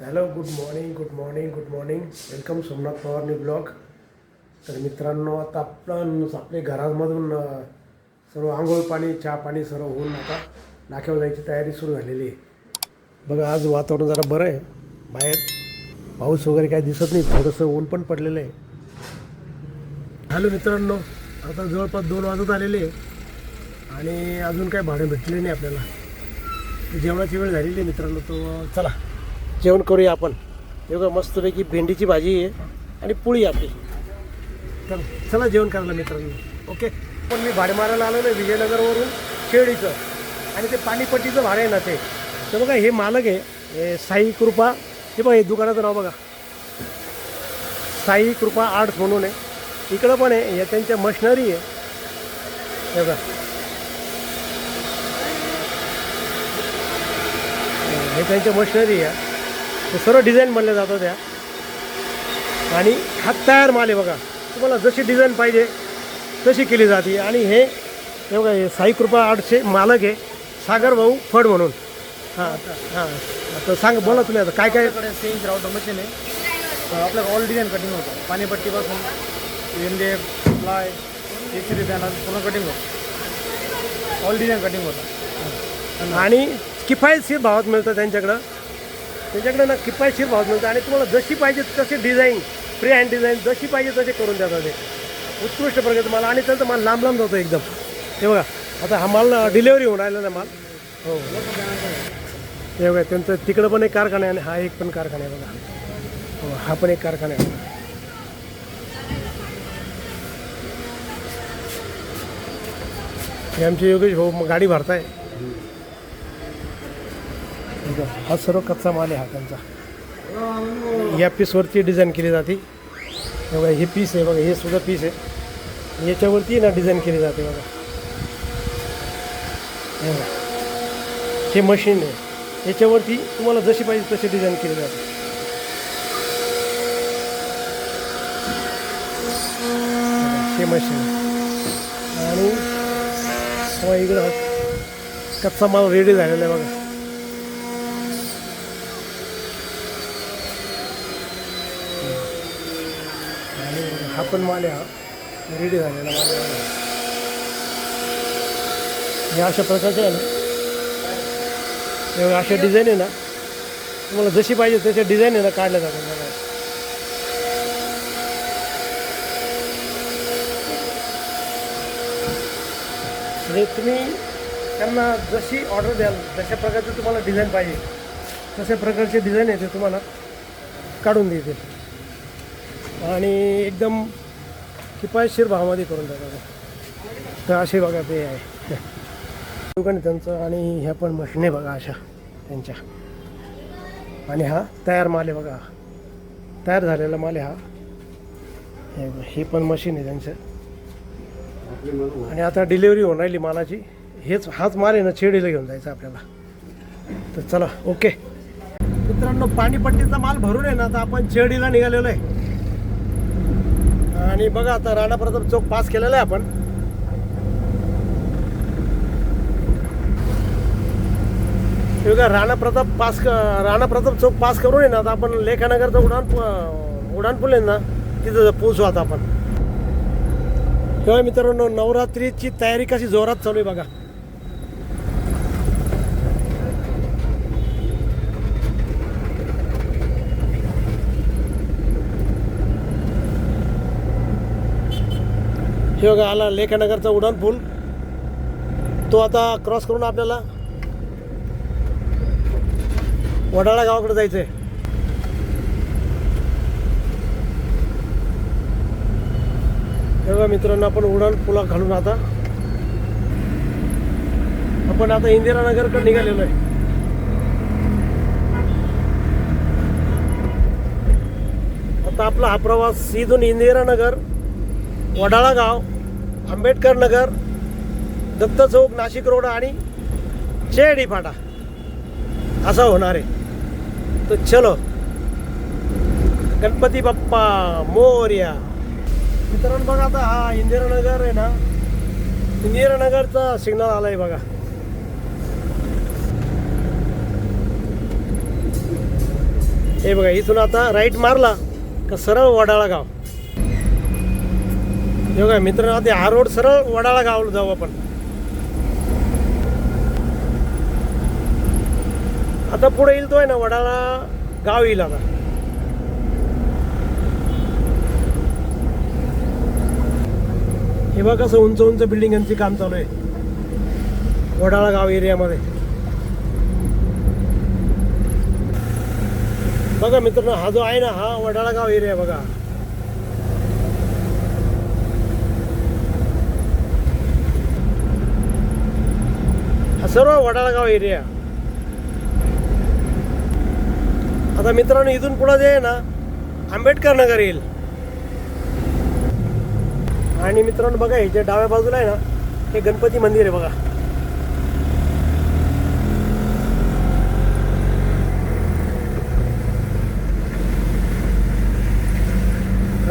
Hello good morning good morning good morning welcome Somnath पवारनी blog तर मित्रांनो आता आपण आपल्या घरामधून सर्व आंघोळ पाणी चहा पाणी सर्व होऊन आता नाक्यावर जायची तयारी सुरू झालेली आहे. बघा आज वातावरण जरा बरं आहे. बाहेर पाऊस वगैरे काही दिसत नाही थोडंसं ऊन पण पडलेलं आहे. हॅलो मित्रांनो. आता जवळपास दोन वाजत आलेले आणि अजून काही भाडं भेटले नाही आपल्याला. जेवणाची वेळ झालेली आहे मित्रांनो तो चला. जेवण करूया आपण. एवढं मस्तपैकी भेंडीची भाजी आहे आणि पोळी आपली. तर चला जेवण करायला मित्रांनो. ओके? पण मी भाडे मारायला आलो ना विजयनगरवरून शेळीचं आणि ते पाणीपट्टीचं भाडं आहे ना ते. तर बघा हे मालक आहे. हे साई कृपा. हे बघा हे दुकानाचं नाव बघा. साई कृपा आर्ट्स म्हणून आहे. इकडं पण आहे. हे त्यांच्या मशिनरी आहे. हे बघा. हे त्यांच्या मशनरी आहे. ते सर्व डिझाईन बनल्या जातात त्या आणि हा तयार माल आहे बघा. तुम्हाला जशी डिझाईन पाहिजे तशी केली जाते. आणि हे हे बघा हे साई कृपा आर्टचे मालक आहे. सागर भाऊ फड म्हणून. हां हां. तर सांग बोला तुम्ही आता काय काय? सेंज राऊटर मशीन आहे. तर आपल्याकडे ऑल डिझाईन कटिंग होतं. पाणीपट्टीपासून विंडे फ्लाय एचडी पॅनल पूर्ण कटिंग होतं. ऑल डिझाईन कटिंग होतं. आणि किफायतशीर भावात मिळतं त्यांच्याकडं. त्यांच्याकडे ना किफायतशीर भाव मिळतो आणि तुम्हाला जशी पाहिजे तशी डिझाईन फ्री हँड डिझाईन जशी पाहिजे तशी करून देतात ते. उत्कृष्ट प्रकारचं माल. आणि त्यांचा माल लांब लांब जातो एकदम. हे बघा आता हा माल डिलेवरी होऊन राहिला ना माल. हो. हे बघा त्यांचं तिकडं पण एक कारखाना आहे आणि हा एक पण कारखाना आहे बघा. हो हा पण एक कारखाना आहे. हे आमचे योगेश भाऊ गाडी भरताय. म्हणजे हा सर्व कच्चा माल आहे हा त्यांचा. या पीसवरती डिझाईन केली जाते. हे बघा हे पीस आहे बघा हे सुद्धा पीस आहे. याच्यावरती ना डिझाईन केली जाते बघा. हे मशीन आहे. याच्यावरती तुम्हाला जशी पाहिजे तशी डिझाईन केली जाते. हे मशीन आणि तेव्हा इकडं कच्चा माल रेडी झालेला आहे बघा. पण माल हा रेडी झालेला माल हे अशा प्रकारचे आहे ना? अशा डिझाईन आहे ना? तुम्हाला जशी पाहिजे तशा डिझाईन आहे ना काढल्या जातात मला म्हणजे तुम्ही त्यांना जशी ऑर्डर द्याल जशा प्रकारचे तुम्हाला डिझाईन पाहिजे तशा प्रकारचे डिझाईन आहे ते तुम्हाला काढून देतील. आणि एकदम किफायतशीर भावामध्ये करून देतात तर असे बघा ते आहे. दुकान त्यांचं आणि ह्या पण मशिने बघा अशा त्यांच्या. आणि हा तयार माल आहे बघा. तयार झालेला माल आहे हा. हे पण मशीन आहे त्यांचं. आणि आता डिलिव्हरी होऊन राहिली मालाची. हेच हाच माल आहे ना छेडीला घेऊन जायचं आपल्याला. तर चला ओके मित्रांनो पाणीपट्टीचा माल भरून आहे ना आता आपण छेडीला निघालेलो आहे. आणि बघा आता राणा प्रताप चौक पास केलेला आहे आपण. हे बघा राणा प्रताप पास क- राणा प्रताप चौक पास करून आहे ना आता आपण लेखानगरचं उडान उडान पूल आहे ना तिथं पोहोचू आता आपण. तेव्हा मित्रांनो नवरात्रीची तयारी कशी जोरात चालू आहे बघा. हे बघा आला लेखानगरचा उडान पूल. तो आता क्रॉस करून आपल्याला वडाळा गावाकडे जायचंय. आहे बघा मित्रांनो आपण उडान पुला घालून आता आपण आता इंदिरानगरकडे निघालेलो आहे. आता आपला हा प्रवास इथून इंदिरानगर वडाळा गाव आंबेडकर नगर दत्त चौक नाशिक रोड आणि चेडी फाटा. असा होणार आहे. तर चलो. गणपती बाप्पा मोर्या. मित्रांनो बघा आता हा इंदिरानगर आहे ना. इंदिरानगरचा सिग्नल आलाय बघा. हे बघा इथून आता राईट मारला का सरळ वडाळा गाव. हे बघा मित्रांनो ते हा रोड सरळ वडाळा गावला जाऊ आपण. आता पुढे येईल तो आहे ना वडाळा गाव येईल आता. हे बघा कसं उंच उंच बिल्डिंगांची काम चालू आहे. वडाळा गाव एरियामध्ये. बघा मित्रांनो हा जो आहे ना हा वडाळा गाव एरिया बघा हा सर्व वडाळगाव एरिया आता मित्रांनो इथून पुढे जे आहे ना आंबेडकर नगर येईल. आणि मित्रांनो बघा जे डाव्या बाजूला आहे ना हे गणपती मंदिर आहे बघा.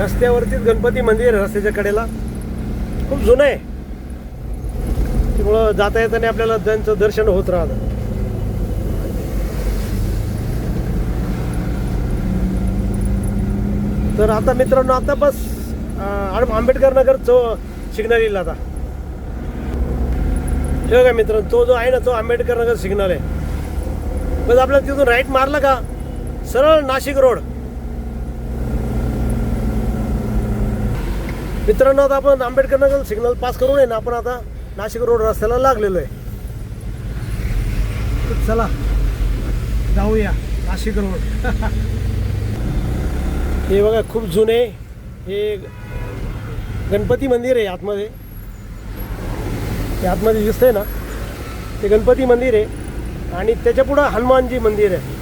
रस्त्यावरतीच गणपती मंदिर आहे रस्त्याच्या कडेला. खूप जुनं आहे. त्यामुळं जाता येताना आपल्याला त्यांचं दर्शन होत राहतं. तर आता मित्रांनो आता बस आंबेडकर नगर चौ सिग्नल येईल आता. हे का मित्रांनो तो जो आहे ना तो आंबेडकर नगर सिग्नल आहे बस आपल्याला तिथून राईट मारला का? सरळ नाशिक रोड. मित्रांनो आता आपण आंबेडकर नगर सिग्नल पास करून आहे ना आपण आता नाशिक रोड रस्त्याला लागलेलो आहे. चला जाऊया नाशिक रोड. हे बघा खूप जुने हे गणपती मंदिर आहे आतमध्ये. ते आतमध्ये दिसतंय ना? ते गणपती मंदिर आहे. आणि त्याच्या पुढं हनुमानजी मंदिर आहे.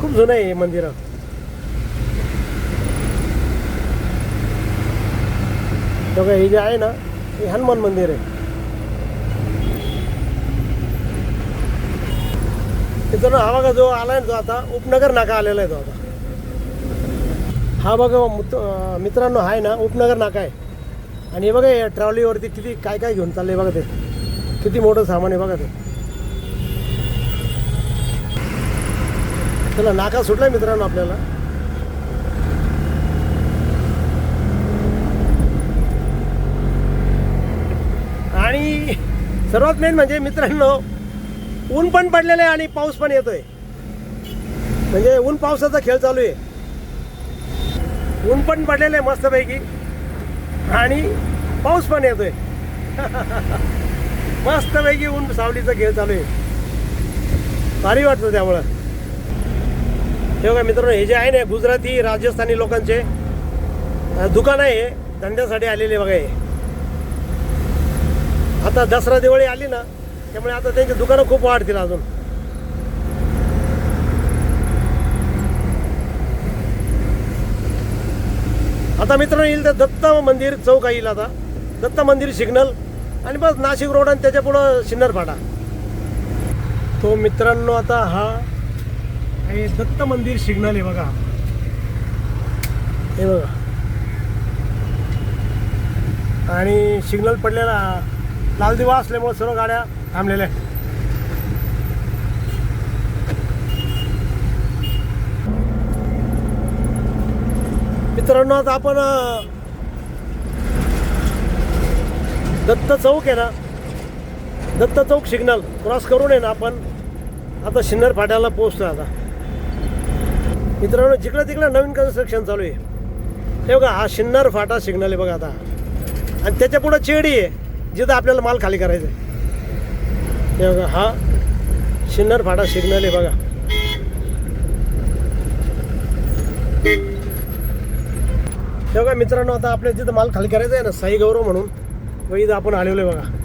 खूप जुनं आहे हे मंदिर. बघा हे जे आहे ना हे हनुमान मंदिर आहे. तिथं हा बघा जो आला ना तो आता उपनगर नाका आलेला आहे तो आता. हा बघा मित्रांनो आहे ना उपनगर नाका आहे. आणि हे बघा या ट्रॅव्हलीवरती किती काय काय घेऊन चाललं आहे बघा ते. किती मोठं सामान आहे बघा ते. चला नाका सुटला मित्रांनो आपल्याला. आणि सर्वात मेन म्हणजे मित्रांनो ऊन पण पडलेलं आहे आणि पाऊस पण येतोय. म्हणजे ऊन पावसाचा खेळ चालू आहे. ऊन पण पडलेलं आहे मस्तपैकी. आणि पाऊस पण येतोय. मस्तपैकी ऊन सावलीचा खेळ चालू आहे. भारी वाटतं त्यामुळं. हे का मित्रांनो हे जे आहे ना गुजराती राजस्थानी लोकांचे दुकान आहे धंद्यासाठी आलेले बघा हे. आता दसरा दिवाळी आली ना त्यामुळे आता त्यांची दुकानं खूप वाढतील अजून. आता मित्रांनो येईल तर दत्त मंदिर चौक येईल आता. दत्त मंदिर सिग्नल आणि बस नाशिक रोड आणि त्याच्या पुढं सिन्नर फाटा तो मित्रांनो आता हा हे दत्त मंदिर सिग्नल आहे बघा. हे बघा. आणि सिग्नल पडलेला लाल दिवा असल्यामुळे सर्व गाड्या थांबलेल्या आहेत मित्रांनो आज आपण दत्त चौक आहे ना? दत्त चौक सिग्नल क्रॉस करून आहे ना आपण. आता शिन्नर फाट्याला पोहोचतो आता. मित्रांनो जिकडं तिकडं नवीन कन्स्ट्रक्शन चालू आहे. हे बघा हा शिन्नर फाटा सिग्नल आहे बघा आता. आणि त्याच्या पुढं चेडी आहे जिथं आपल्याला माल खाली करायचा आहे. हे बघा हा शिन्नर फाटा सिग्नल आहे बघा हे बघा मित्रांनो आता आपल्या जिथं माल खाली करायचा आहे ना साई गौरव म्हणून. व इथं आपण आलेलो आहे बघा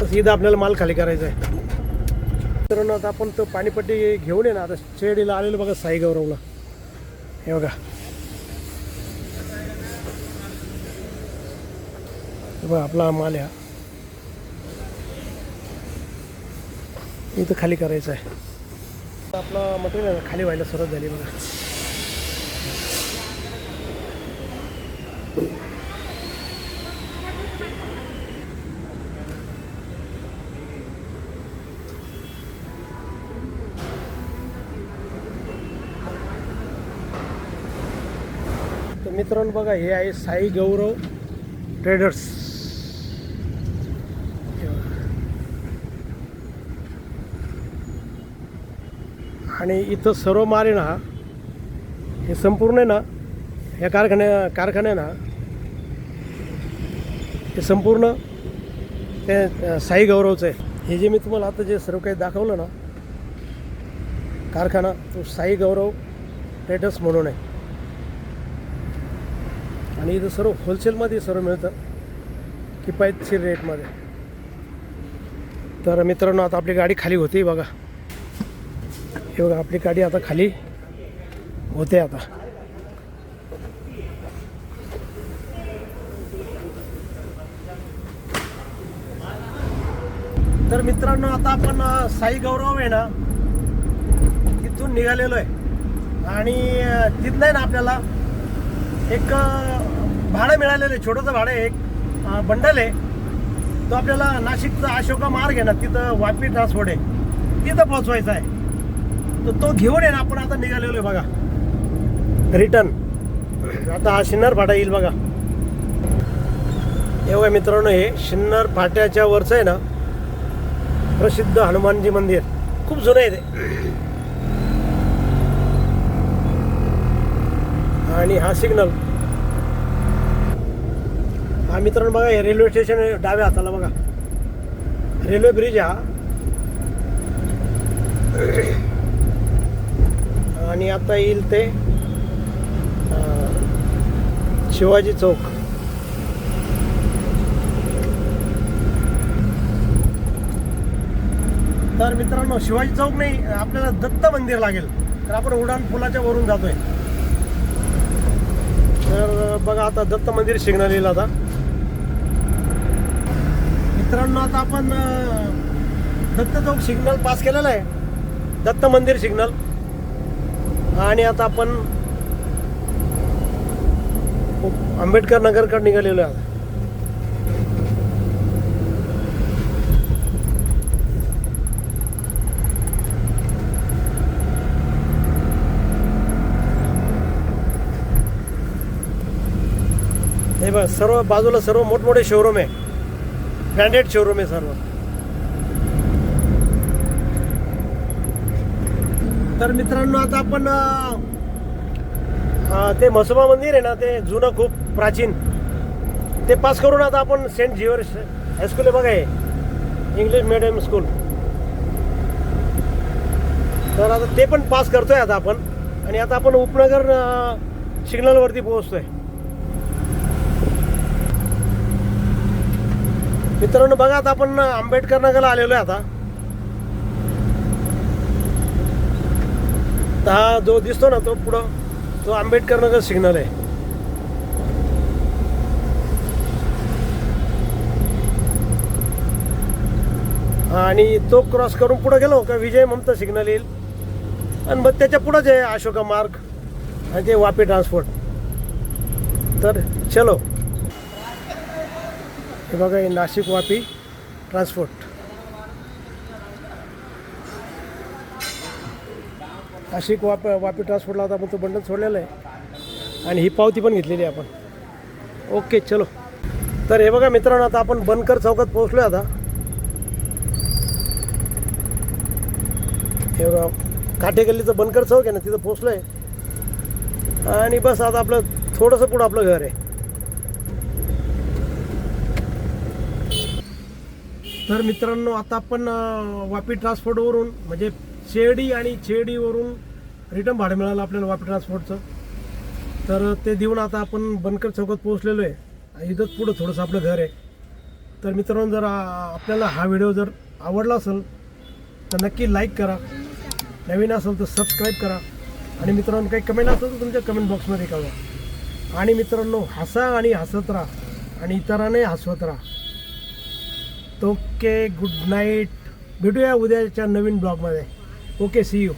तसं इथं आपल्याला माल खाली करायचा आहे मित्रांनो आता आपण तो पाणीपट्टी घेऊन ये ना आता शेडीला आलेलो बघा साई गौरवला हे बघा बघा आपला माल या. इथं खाली करायचं आहे. आपला मटेरियल खाली व्हायला सुरुवात झाली बघा. मित्रांनो बघा हे आहे साई गौरव ट्रेडर्स आणि इथं सर्व मारिणा ना हे संपूर्ण आहे ना या कारखान्या कारखान्यानं हे संपूर्ण ते साई गौरवचं आहे. हे जे मी तुम्हाला आता जे सर्व काही दाखवलं ना कारखाना तो साई गौरव ट्रेडर्स म्हणून आहे. आणि इथं सर्व होलसेलमध्ये सर्व मिळतं किफायतशीर रेटमध्ये तर मित्रांनो आता आपली गाडी खाली होती बघा. हे बघा आपली गाडी आता खाली होते आता. तर मित्रांनो आता आपण साई गौरव आहे ना तिथून निघालेलो आहे. आणि तिथलं आहे ना आपल्याला एक भाडं मिळालेलं आहे छोटंसं भाडं आहे एक बंडल आहे. तो आपल्याला नाशिकचा अशोका मार्ग आहे ना तिथं वापी ट्रान्सपोर्ट आहे. तिथं पोहोचवायचा आहे. तर तो घेऊन आहे ना आपण आता निघालेलो आहे बघा. रिटर्न आता हा शिन्नर फाटा येईल बघा. एवढ्या मित्रांनो हे शिन्नर फाट्याच्या वरचं आहे ना प्रसिद्ध हनुमानजी मंदिर. खूप जुनं आहे ते. आणि हा सिग्नल. हा मित्रांनो बघा हे रेल्वे स्टेशन डाव्या हाताला बघा. रेल्वे ब्रिज हा. आणि आता येईल ते शिवाजी चौक. तर मित्रांनो शिवाजी चौक नाही आपल्याला दत्त मंदिर लागेल. तर आपण उडान पुलाच्या वरून जातोय. तर बघा आता दत्त मंदिर सिग्नल येईल आता. मित्रांनो आता आपण दत्त चौक सिग्नल पास केलेला आहे. दत्त मंदिर सिग्नल आणि आता आपण आंबेडकर नगरकडे निघालेलो आहे. हे बघ सर्व बाजूला सर्व मोठमोठे शोरूम आहे. ब्रँडेड शोरूम आहे सर्व. तर मित्रांनो आता आपण ते म्हसोबा मंदिर आहे ना ते जुनं खूप प्राचीन. ते पास करून आता आपण सेंट जिओर्स हायस्कूल आहे बघा हे. इंग्लिश मिडियम स्कूल तर आता ते पण पास करतोय आता आपण. आणि आता आपण उपनगर सिग्नलवरती पोहोचतोय. मित्रांनो बघा आता आपण आंबेडकर नगरला आलेलो आहे आता. आता हा जो दिसतो ना तो पुढं तो आंबेडकर नगर सिग्नल आहे. आणि तो क्रॉस करून पुढं गेलो का विजय ममता सिग्नल येईल. आणि मग त्याच्या पुढंच आहे अशोका मार्ग आणि ते वापी ट्रान्सपोर्ट तर चलो. हे बघा हे नाशिक वापी ट्रान्सपोर्ट नाशिक वाप वापी ट्रान्सपोर्टला आता आपण तो बंडल सोडलेला आहे. आणि ही पावती पण घेतलेली आहे आपण. ओके चलो. तर हे बघा मित्रांनो आता आपण बनकर चौकात पोहोचलो आता. हे बघा काठेगल्लीचं बनकर चौक आहे ना तिथं पोहोचलो आहे आणि बस आता आपलं थोडंसं पुढं आपलं घर आहे. तर मित्रांनो आता आपण वापी ट्रान्सपोर्टवरून म्हणजे शेडी आणि शेडीवरून रिटर्न भाडं मिळालं आपल्याला वापी ट्रान्सपोर्टचं तर ते देऊन आता आपण बनकर चौकात पोहोचलेलो आहे. आणि इथंच पुढं थोडंसं आपलं घर आहे. तर मित्रांनो जर आपल्याला हा व्हिडिओ जर आवडला असेल तर नक्की लाईक करा. नवीन असेल तर सबस्क्राईब करा. आणि मित्रांनो काही कमेंट असेल तर तुमच्या कमेंट बॉक्समध्ये कळवा. आणि मित्रांनो हसा आणि हसत राहा. आणि इतरांनाही हसवत राहा. ओके गुड नाईट भेटूया उद्याच्या नवीन ब्लॉगमध्ये ओके सी यू